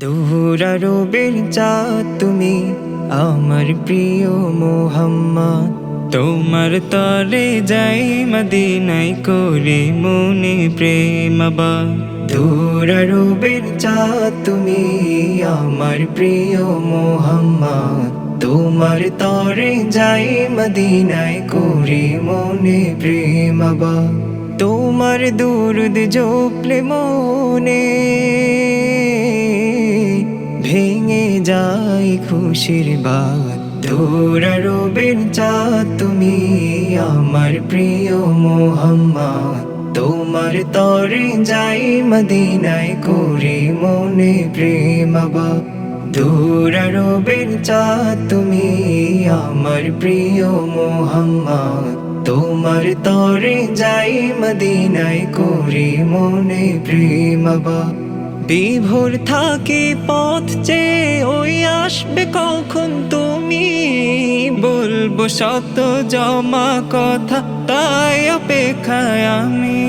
দূরারবের চাঁদ, তুমি আমার প্রিয় মোহাম্মদ। তোমার তরে যাই মদিনায় করে মনে প্রেমবা দূরারবের চাঁদ, তুমি আমার প্রিয় মোহাম্মদ। তোমার তরে যাই মদিনায় করে মনে প্রেমবা তোমার দুরুদ জপলে মনে ভেঙে যায় খুশির বাদ। দৌড়ারবের চা তুমি আমার প্রিয় মোহাম্মদ। তোমার তরে যাই মদিনায় করে মনে প্রেমবা দূরারবের চা তুমি আমার প্রিয় মোহাম্মদ। তোমার তরে যাই মদিনায় করে মনে প্রেমবা বিভোর থাকে পথ যে ওই আসবে কখন তুমি? বলব শত জমা কথা, তাই অপেক্ষায় আমি।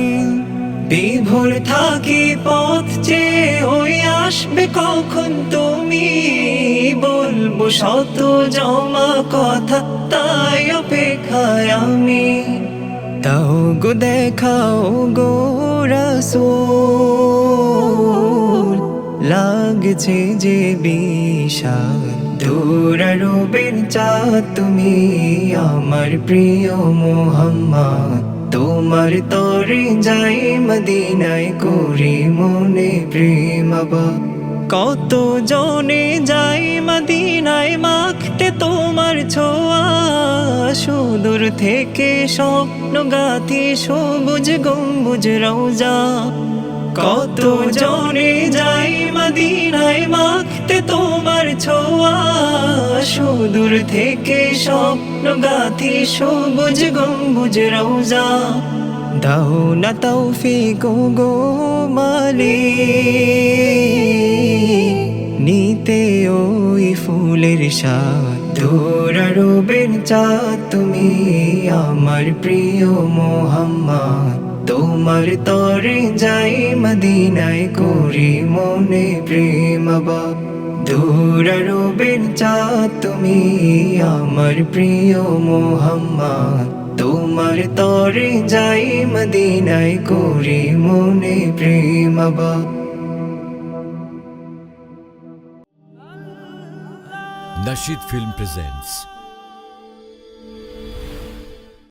বিভোর থাকি পথ যে ওই আসবে কখন তুমি? বলব শত জমা কথা, তাই অপেক্ষায় আমি। তাও গো দেখাও গো রাসূল। লাগছে যে বিশাল দূরারবের চা তুমি আমার প্রিয় মোহাম্মদ। তোমার তরে যাই মদিনায় করি মনে প্রেমবা কত জনে যাই মদিনায় মাখতে তোমার ছোঁয়া? সুদূর থেকে স্বপ্ন গাথি সবুজ গম্বুজ রওজা। কত জনে যাই মদিনায় মাখতে তোমার ছোঁয়া? সুদূর থেকে স্বপ্ন গাথি সবুজ গম্বুজ রওজা। দাও না তৌফিক গো মালি নিতে ওই ফুলের সাথ চা তুমি আমার প্রিয় মোহাম্মদ। তোমার তরে যাই মদিনায় করি মনে প্রেমবা দূরারবের চা তুমি আমার প্রিয় মোহাম্মদ। তোমার তরে যাই মদিনায় করি মনে প্রেমবা Nashid Film presents